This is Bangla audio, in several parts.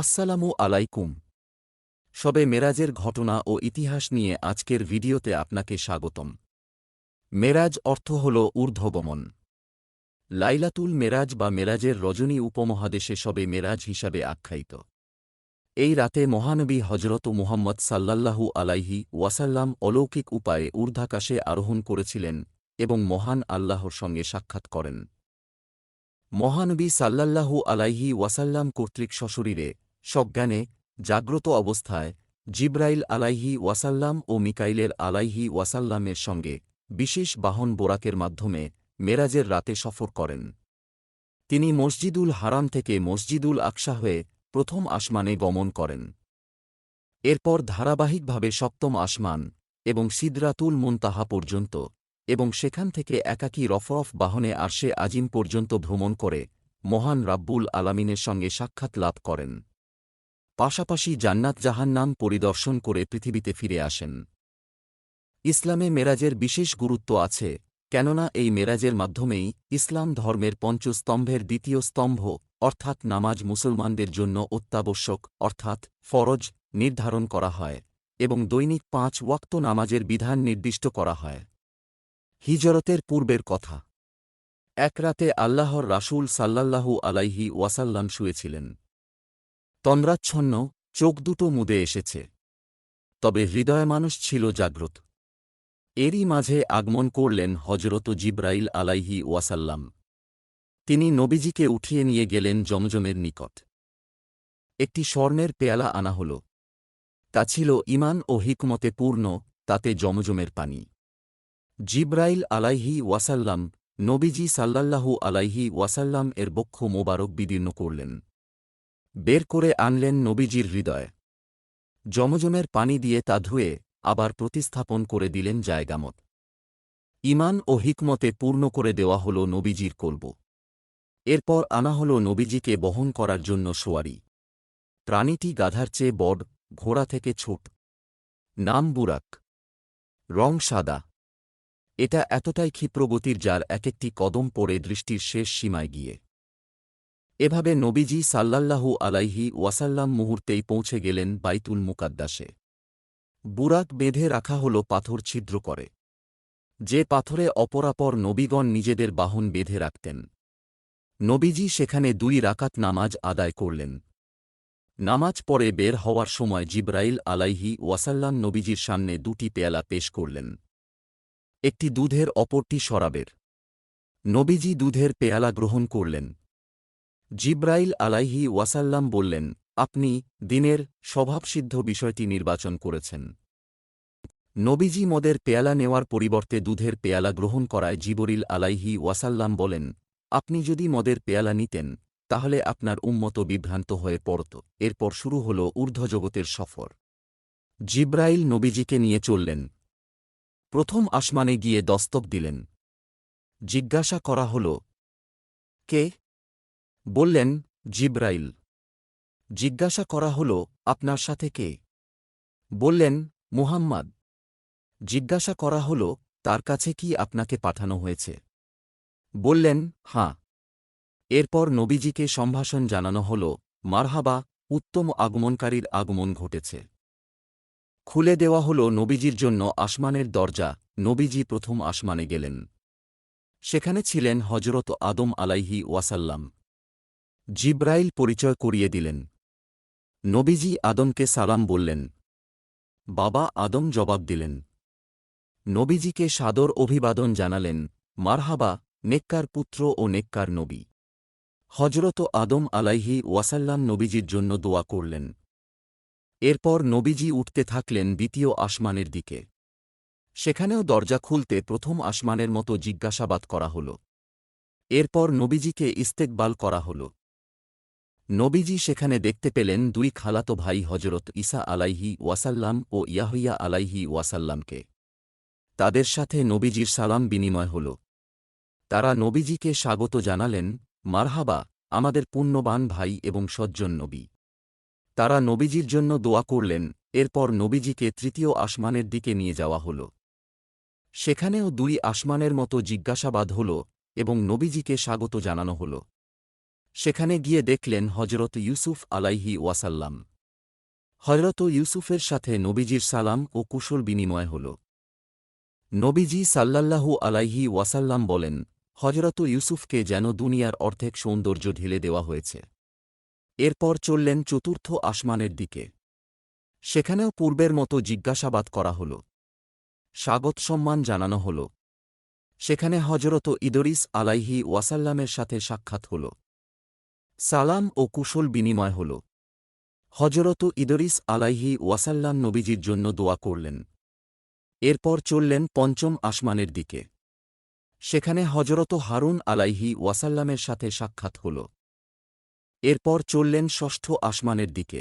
আসসালামু আলাইকুম। সবে মেরাজের ঘটনা ও ইতিহাস নিয়ে আজকের ভিডিওতে আপনাকে স্বাগতম। মেরাজ অর্থ হল ঊর্ধ্বগমন। লাইলাতুল মেরাজ বা মেরাজের রজনী উপমহাদেশে সবে মেরাজ হিসাবে আখ্যায়িত। এই রাতে মহানবী হজরত মুহাম্মদ সাল্লাল্লাহু আলাইহি ওয়াসাল্লাম অলৌকিক উপায়ে ঊর্ধ্বাকাশে আরোহণ করেছিলেন এবং মহান আল্লাহর সঙ্গে সাক্ষাৎ করেন। মহানবী সাল্লাল্লাহু আলাইহি ওয়াসাল্লাম কর্তৃক সশরীরে সজ্ঞানে জাগ্রত অবস্থায় জিব্রাইল আলাইহি ওয়াসাল্লাম ও মিকাইলের আলাইহি ওয়াসাল্লামের সঙ্গে বিশেষ বাহন বোরাকের মাধ্যমে মেরাজের রাতে সফর করেন। তিনি মসজিদুল হারাম থেকে মসজিদুল আকশা হয়ে প্রথম আসমানে গমন করেন। এরপর ধারাবাহিকভাবে সপ্তম আসমান এবং সিদরাতুল মুনতাহা পর্যন্ত এবং সেখান থেকে একাকী রফরফ বাহনে আরশে আজিম পর্যন্ত ভ্রমণ করে মহান রাব্বুল আলামিনের সঙ্গে সাক্ষাৎ লাভ করেন। পাশাপাশি জান্নাত জাহান্নাম পরিদর্শন করে পৃথিবীতে ফিরে আসেন। ইসলামে মেরাজের বিশেষ গুরুত্ব আছে, কেননা এই মেরাজের মাধ্যমেই ইসলাম ধর্মের পঞ্চস্তম্ভের দ্বিতীয় স্তম্ভ, অর্থাৎ নামাজ মুসলমানদের জন্য অত্যাবশ্যক, অর্থাৎ ফরজ, নির্ধারণ করা হয়, এবং দৈনিক পাঁচ ওয়াক্ত নামাজের বিধান নির্দিষ্ট করা হয়। হিজরতের পূর্বের কথা। এক রাতে আল্লাহর রাসূল সাল্লাল্লাহু আলাইহি ওয়াসাল্লাম শুয়েছিলেন। তন্দ্রাচ্ছন্ন, চোখ দুটো মুদে এসেছে। তবে হৃদয় মানুষ ছিল জাগ্রত। এরই মাঝে আগমন করলেন হজরত জিব্রাইল আলাইহি ওয়াসাল্লাম। তিনি নবীজিকে উঠিয়ে নিয়ে গেলেন জমজমের নিকট। একটি স্বর্ণের পেয়ালা আনা হল। তা ছিল ইমান ও হিকমতে পূর্ণ, তাতে জমজমের পানি। জিব্রাইল আলাইহি ওয়াসাল্লাম নবীজি সাল্লাল্লাহু আলাইহি ওয়াসাল্লাম এর বক্ষ মোবারক বিদীর্ণ করলেন। বের করে আনলেন নবীজির হৃদয়। জমজমের পানি দিয়ে তা ধুয়ে আবার প্রতিস্থাপন করে দিলেন জায়গামত ইমান ও হিকমতে পূর্ণ করে দেওয়া হল নবীজির কলব এরপর আনা হল নবীজিকে বহন করার জন্য সোয়ারি। প্রাণীটি গাধার চেয়ে বড, ঘোড়া থেকে ছোট। নাম বুরাক। রং সাদা। এটা এতটাই ক্ষিপ্রগতির যার এক একটি কদম পড়ে দৃষ্টির শেষ সীমায় গিয়ে। এভাবে নবীজি সাল্লাল্লাহু আলাইহি ওয়াসাল্লাম মুহূর্তেই পৌঁছে গেলেন বাইতুল মুকাদ্দাসে। বুরাক বেঁধে রাখা হল পাথর ছিদ্র করে। যে পাথরে অপরাপর নবীগণ নিজেদের বাহন বেঁধে রাখতেন। নবীজি সেখানে দুই রাকাত নামাজ আদায় করলেন। নামাজ পড়ে বের হওয়ার সময় জিব্রাইল আলাইহি ওয়াসাল্লাম নবীজির সামনে দুটি পেয়ালা পেশ করলেন। একটি দুধের, অপরটি শরাবের। নবীজি দুধের পেয়ালা গ্রহণ করলেন। জিব্রাইল আলাইহি ওয়াসাল্লাম বললেন, আপনি দিনের স্বভাবসিদ্ধ বিষয়টি নির্বাচন করেছেন। নবীজি মদের পেয়ালা নেওয়ার পরিবর্তে দুধের পেয়ালা গ্রহণ করায় জিবরিল আলাইহি ওয়াসাল্লাম বলেন, আপনি যদি মদের পেয়ালা নিতেন, তাহলে আপনার উম্মত বিভ্রান্ত হয়ে পড়ত। এরপর শুরু হল ঊর্ধ্বজগতের সফর। জিব্রাইল নবীজিকে নিয়ে চললেন। প্রথম আসমানে গিয়ে দস্তক দিলেন। জিজ্ঞাসা করা হল, কে বললেন, জিব্রাইল। জিজ্ঞাসা করা হল, আপনার সাথে কে? বললেন, মুহাম্মাদ। জিজ্ঞাসা করা হল, তার কাছে কি আপনাকে পাঠানো হয়েছে? বললেন হাঁ এরপর নবীজিকে সম্ভাষণ জানানো হল, মারহাবা, উত্তম আগমনকারীর আগমন ঘটেছে। খুলে দেওয়া হল নবীজির জন্য আসমানের দরজা, নবীজি প্রথম আসমানে গেলেন। সেখানে ছিলেন হজরত আদম আলাইহি ওয়াসাল্লাম। জিব্রাইল পরিচয় করিয়ে দিলেন। নবীজি আদমকে সালাম বললেন। বাবা আদম জবাব দিলেন। নবীজিকে সাদর অভিবাদন জানালেন, মারহাবা, নেককার পুত্র ও নেককার নবী। হজরত আদম আলাইহি ওয়াসাল্লাম নবীজির জন্য দোয়া করলেন। এরপর নবীজি উঠতে থাকলেন দ্বিতীয় আসমানের দিকে। সেখানেও দরজা খুলতে প্রথম আসমানের মতো জিজ্ঞাসাবাদ করা হল। এরপর নবীজিকে ইস্তেকবাল করা হল। নবীজি সেখানে দেখতে পেলেন দুই খালাতো ভাই হজরত ইসা আলাইহি ওয়াসাল্লাম ও ইয়াহইয়া আলাইহি ওয়াসাল্লামকে। তাদের সাথে নবীজির সালাম বিনিময় হল। তারা নবীজিকে স্বাগত জানালেন, মারহাবা, আমাদের পুণ্যবান ভাই এবং সজ্জন নবী। তারা নবীজির জন্য দোয়া করলেন, এরপর নবীজিকে তৃতীয় আসমানের দিকে নিয়ে যাওয়া হল। সেখানেও দুই আসমানের মতো জিজ্ঞাসাবাদ হল এবং নবীজিকে স্বাগত জানানো হল। সেখানে গিয়ে দেখলেন হজরত ইউসুফ আলাইহি ওয়াসাল্লাম। হজরত ইউসুফের সাথে নবীজির সালাম ও কুশল বিনিময় হল। নবীজি সাল্লাল্লাহু আলাইহি ওয়াসাল্লাম বলেন হজরত ইউসুফকে যেন দুনিয়ার অর্ধেক সৌন্দর্য ঢেলে দেওয়া হয়েছে। এরপর চললেন চতুর্থ আসমানের দিকে। সেখানেও পূর্বের মতো জিজ্ঞাসাবাদ করা হল। স্বাগত সম্মান জানানো হল। সেখানে হজরত ইদরিস আলাইহি ওয়াসাল্লামের সাথে সাক্ষাৎ হল। সালাম ও কুশল বিনিময় হল। হজরত ইদরিস আলাইহি ওয়াসাল্লাম নবীজির জন্য দোয়া করলেন। এরপর চললেন পঞ্চম আসমানের দিকে। সেখানে হজরত হারুন আলাইহি ওয়াসাল্লামের সাথে সাক্ষাৎ হল। এরপর চললেন ষষ্ঠ আসমানের দিকে।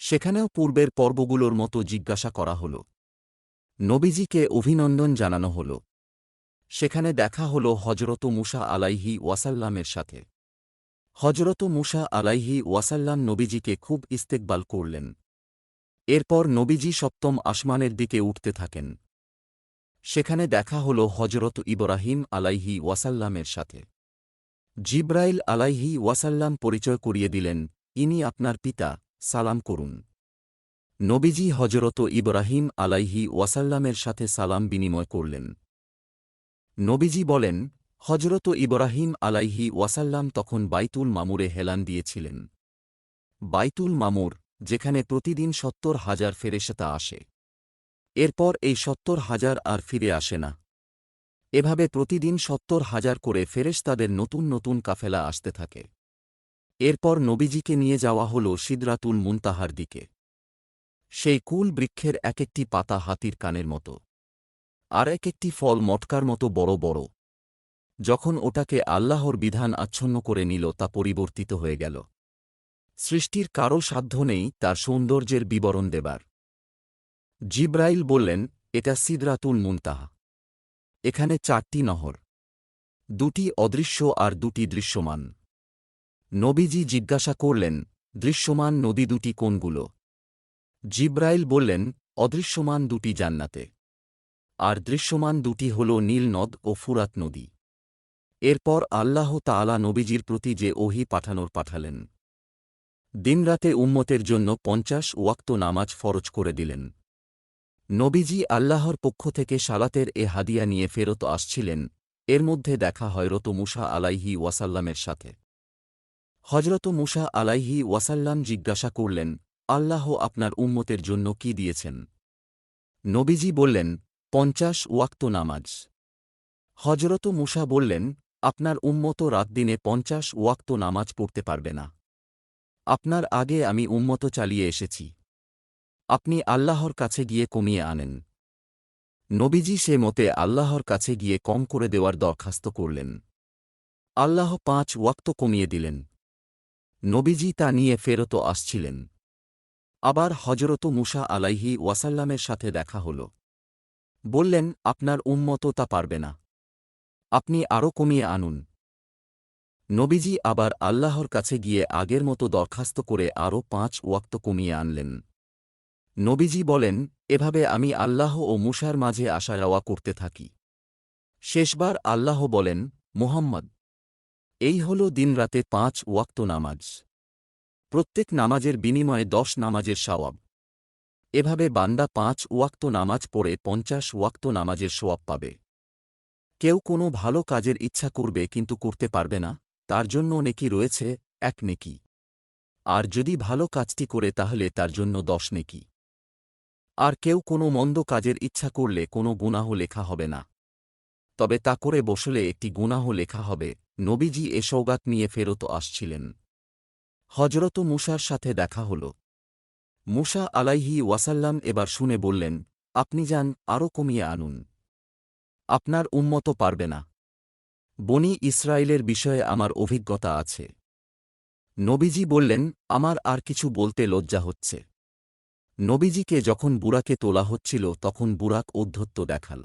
সেখানেও পূর্বের পর্বগুলোর মতো জিজ্ঞাসা করা হল। নবীজিকে অভিনন্দন জানানো হল। সেখানে দেখা হল হজরত মুসা আলাইহি ওয়াসাল্লামের সাথে। হজরত মুসা আলাইহি ওয়াসাল্লাম নবীজিকে খুব ইস্তেকবাল করলেন। এরপর নবীজি সপ্তম আসমানের দিকে উঠতে থাকেন। সেখানে দেখা হল হজরত ইব্রাহিম আলাইহি ওয়াসাল্লামের সাথে। জিব্রাইল আলাইহি ওয়াসাল্লাম পরিচয় করিয়ে দিলেন, ইনি আপনার পিতা, সালাম করুন। নবীজি হজরত ইব্রাহিম আলাইহি ওয়াসাল্লামের সাথে সালাম বিনিময় করলেন। নবীজি বলেন হজরত ইব্রাহিম আলাইহি ওয়াসাল্লাম তখন বাইতুল মামুরে হেলান দিয়েছিলেন। বাইতুল মামুর, যেখানে প্রতিদিন সত্তর হাজার ফেরেশতা আসে। এরপর এই সত্তর হাজার আর ফিরে আসে না। এভাবে প্রতিদিন সত্তর হাজার করে ফেরেশতাদের নতুন নতুন কাফেলা আসতে থাকে। এরপর নবীজিকে নিয়ে যাওয়া হল সিদরাতুল মুনতাহার দিকে। সেই কুল বৃক্ষের এক একটি পাতা হাতির কানের মতো। আর এক একটি ফল মটকার মতো বড় বড়। যখন ওটাকে আল্লাহর বিধান আচ্ছন্ন করে নিল, তা পরিবর্তিত হয়ে গেল। সৃষ্টির কারও সাধ্য নেই তার সৌন্দর্যের বিবরণ দেবার। জিব্রাইল বললেন, এটা সিদরাতুল মুনতাহা। এখানে চারটি নহর। দুটি অদৃশ্য আর দুটি দৃশ্যমান। নবীজি জিজ্ঞাসা করলেন, দৃশ্যমান নদী দুটি কোনগুলো? জিব্রাইল বললেন, অদৃশ্যমান দুটি জান্নাতে। আর দৃশ্যমান দুটি হল নীল নদ ও ফুরাত নদী। এরপর আল্লাহ তাআলা নবীজির প্রতি যে ওহি পাঠানোর পাঠালেন। দিনরাতে উম্মতের জন্য পঞ্চাশ ওয়াক্ত নামাজ ফরজ করে দিলেন। নবীজি আল্লাহর পক্ষ থেকে সালাতের এ হাদিয়া নিয়ে ফেরত আসছিলেন। এর মধ্যে দেখা হয় রত মুসা আলাইহি ওয়াসাল্লামের সাথে। হজরত মুসা আলাইহি ওয়াসাল্লাম জিজ্ঞাসা করলেন, আল্লাহ আপনার উম্মতের জন্য কি দিয়েছেন? নবীজি বললেন, পঞ্চাশ ওয়াক্ত নামাজ। হজরত মুসা বললেন আপনার উম্মত রাত দিনে পঞ্চাশ ওয়াক্ত নামাজ পড়তে পারবে না। আপনার আগে আমি উম্মত চালিয়ে এসেছি। আপনি আল্লাহর কাছে গিয়ে কমিয়ে আনেন। নবীজি সে মতে আল্লাহর কাছে গিয়ে কম করে দেওয়ার দরখাস্ত করলেন। আল্লাহ পাঁচ ওয়াক্ত কমিয়ে দিলেন। নবীজি তা নিয়ে ফেরত আসছিলেন। আবার হজরত মুসা আলাইহি ওয়াসাল্লামের সাথে দেখা হল। বললেন, আপনার উম্মত তা পারবে না। আপনি আরও কমিয়ে আনুন। নবীজি আবার আল্লাহর কাছে গিয়ে আগের মতো দরখাস্ত করে আরও পাঁচ ওয়াক্ত কমিয়ে আনলেন। নবীজি বলেন, এভাবে আমি আল্লাহ ও মুসার মাঝে আসা যাওয়া করতে থাকি। শেষবার আল্লাহ বলেন, মুহাম্মদ, এই হল দিনরাতে পাঁচ ওয়াক্ত নামাজ। প্রত্যেক নামাজের বিনিময়ে দশ নামাজের সওয়াব। এভাবে বান্দা পাঁচ ওয়াক্ত নামাজ পড়ে পঞ্চাশ ওয়াক্ত নামাজের সোয়াব পাবে। কেউ কোনো ভালো কাজের ইচ্ছা করবে কিন্তু করতে পারবে না, তার জন্য নেকি রয়েছে এক নেকি। আর যদি ভালো কাজটি করে তাহলে তার জন্য দশ নেকি। আর কেউ কোনো মন্দ কাজের ইচ্ছা করলে কোনো গুনাহ লেখা হবে না। তবে তা করে বসলে একটি গুনাহ লেখা হবে, নবীজি এ সৌগাত নিয়ে ফেরত আসছিলেন। হজরত মুসার সাথে দেখা হল। মুসা আলাইহি ওয়াসাল্লাম এবার শুনে বললেন, আপনি যান আরও কমিয়ে আনুন। আপনার উম্মত পারবে না। বনি ইসরায়েলের বিষয়ে আমার অভিজ্ঞতা আছে। নবীজি বললেন, আমার আর কিছু বলতে লজ্জা হচ্ছে। নবীজিকে যখন বুরাকে তোলা হচ্ছিল, তখন বুরাক অধ্যত্ত দেখাল।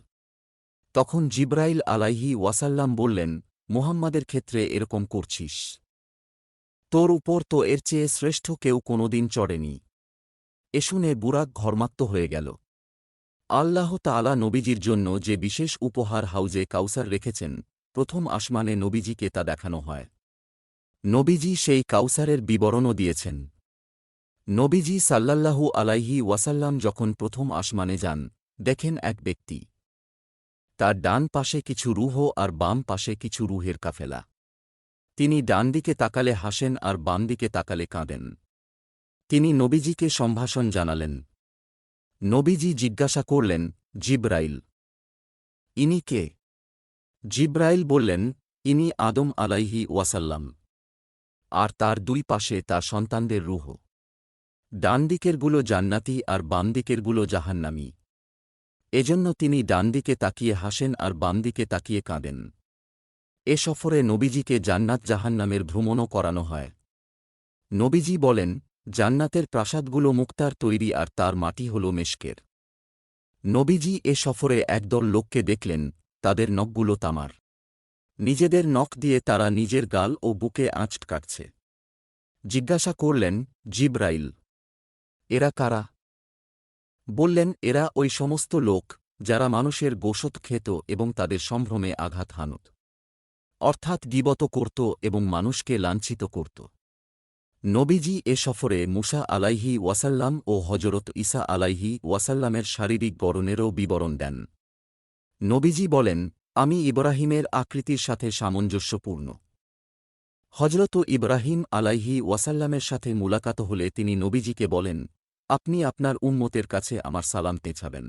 তখন জিব্রাইল আলাইহি ওয়াসাল্লাম বললেন, মুহাম্মাদের ক্ষেত্রে এরকম করছিস। তোর উপর তো এর চেয়ে শ্রেষ্ঠ কেউ কোনোদিন চড়েনি। এ শুনে বুরাক ঘর্মাক্ত হয়ে গেল। আল্লাহ তালা নবীজির জন্য যে বিশেষ উপহার হাউজে কাউসার রেখেছেন, প্রথম আসমানে নবীজিকে তা দেখানো হয়। নবীজি সেই কাউসারের বিবরণও দিয়েছেন। নবীজি সাল্লাল্লাহু আলাইহি ওয়াসাল্লাম যখন প্রথম আসমানে যান, দেখেন এক ব্যক্তি। তার ডান পাশে কিছু রুহ আর বাম পাশে কিছু রুহের কাফেলা। তিনি ডান দিকে তাকালে হাসেন আর বাম দিকে তাকালে কাঁদেন। তিনি নবীজিকে সম্ভাষণ জানালেন। নবীজি জিজ্ঞাসা করলেন, জিব্রাইল। ইনি কে? জিব্রাইল বললেন, ইনি আদম আলাইহি ওয়াসাল্লাম, আর তার দুই পাশে তার সন্তানদের রুহ। ডান দিকেরগুলো জান্নাতি আর বাম দিকেরগুলো জাহান্নামী। এজন্য তিনি ডান দিকে তাকিয়ে হাসেন আর বাম দিকে তাকিয়ে কাঁদেন। এ সফরে নবীজিকে জান্নাত জাহান্নামের ভ্রমণও করানো হয়। নবীজি বলেন জান্নাতের প্রাসাদগুলো মুক্তার তৈরি আর তার মাটি হল মেশকের। নবীজি এ সফরে একদল লোককে দেখলেন, তাদের নখগুলো তামার। নিজেদের নখ দিয়ে তারা নিজের গাল ও বুকে আঁচট কাটছে। জিজ্ঞাসা করলেন, জিব্রাইল, এরা কারা? বললেন, এরা ওই সমস্ত লোক যারা মানুষের গোশত খেত এবং তাদের সম্ভ্রমে আঘাত হানত। অর্থাৎ গিবত করত এবং মানুষকে লাঞ্ছিত করত। নবীজি এ সফরে মুসা আলাইহি ওয়াসাল্লাম ও হজরত ইসা আলাইহি ওয়াসাল্লামের শারীরিক গড়নেরও বিবরণ দেন। নবীজি বলেন, আমি ইব্রাহিমের আকৃতির সাথে সামঞ্জস্যপূর্ণ। হজরত ইব্রাহিম আলাইহি ওয়াসাল্লামের সাথে মুলাকাত হলে তিনি নবীজিকে বলেন, আপনি আপনার উম্মতের কাছে আমার সালাম পেছাবেন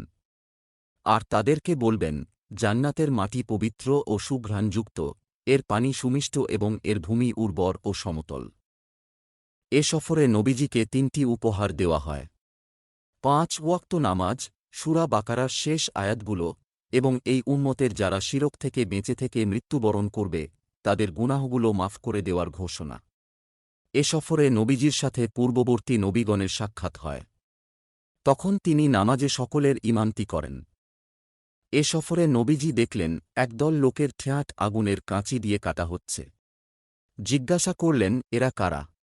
আর তাদেরকে বলবেন, জান্নাতের মাটি পবিত্র ও সুঘ্রাণযুক্ত, এর পানি সুমিষ্ট এবং এর ভূমি উর্বর ও সমতল। এ সফরে নবীজিকে তিনটি উপহার দেওয়া হয়। পাঁচ ওয়াক্ত নামাজ, সুরা বাকারার শেষ আয়াতগুলো এবং এই উম্মতের যারা শিরক থেকে বেঁচে থেকে মৃত্যুবরণ করবে, তাদের গুনাহগুলো মাফ করে দেওয়ার ঘোষণা। এ সফরে নবীজির সাথে পূর্ববর্তী নবীগণের সাক্ষাৎ হয়। তখন তিনি নামাজে সকলের ইমামতি করেন। এ সফরে নবীজি দেখলেন, একদল লোকের ঠেয়াট আগুনের কাঁচি দিয়ে কাটা হচ্ছে। জিজ্ঞাসা করলেন, এরা কারা?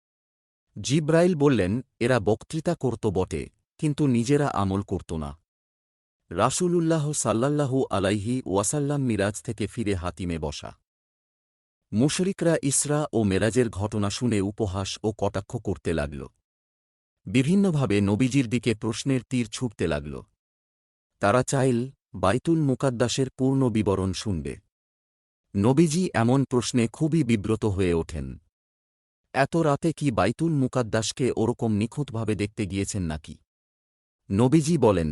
জিব্রাইল বললেন, এরা বক্তৃতা করত বটে, কিন্তু নিজেরা আমল করত না। রাসূলুল্লাহ সাল্লাল্লাহু আলাইহি ওয়াসাল্লাম মিরাজ থেকে ফিরে হাতিমে বসা। মুশরিকরা ইসরা ও মেরাজের ঘটনা শুনে উপহাস ও কটাক্ষ করতে লাগল। বিভিন্নভাবে নবীজির দিকে প্রশ্নের তীর ছুটতে লাগল। তারা চাইল, বাইতুল মুকাদ্দাসের পূর্ণ বিবরণ শুনবে। নবীজি এমন প্রশ্নে খুবই বিব্রত হয়ে ওঠেন। এত রাতে কি বাইতুল মুকাদ্দাসকে ওরকম নিখুঁতভাবে দেখতে গিয়েছেন নাকি? নবীজি বলেন,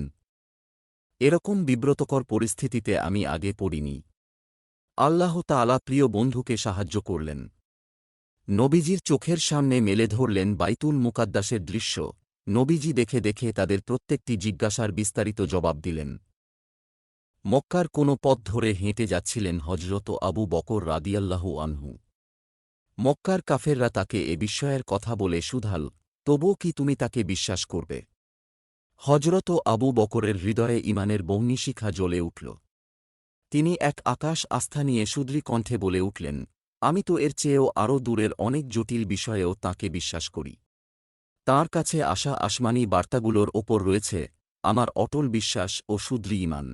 এরকম বিব্রতকর পরিস্থিতিতে আমি আগে পড়িনি। আল্লাহ তালা প্রিয় বন্ধুকে সাহায্য করলেন। নবীজির চোখের সামনে মেলে ধরলেন বাইতুল মুকাদ্দাসের দৃশ্য। নবীজি দেখে দেখে তাদের প্রত্যেকটি জিজ্ঞাসার বিস্তারিত জবাব দিলেন। মক্কার কোনো পথ ধরে হেঁটে যাচ্ছিলেন হজরত আবু বকর রাদিয়াল্লাহু আনহু। মক্কার কাফেররা তাকে এ বিষয়ের কথা বলে সুধাল, তবুও কি তুমি তাকে বিশ্বাস করবে? হজরত আবু বকরের হৃদয়ে ইমানের বহ্নিশিখা জ্বলে উঠল। তিনি এক আকাশ আস্থা নিয়ে সুদ্রী কণ্ঠে বলে উঠলেন, আমি তো এর চেয়েও আরও দূরের অনেক জটিল বিষয়েও তাকে বিশ্বাস করি। তার কাছে আসা আসমানি বার্তাগুলোর ওপর রয়েছে, আমার অটল বিশ্বাস ও সুদ্রী ইমান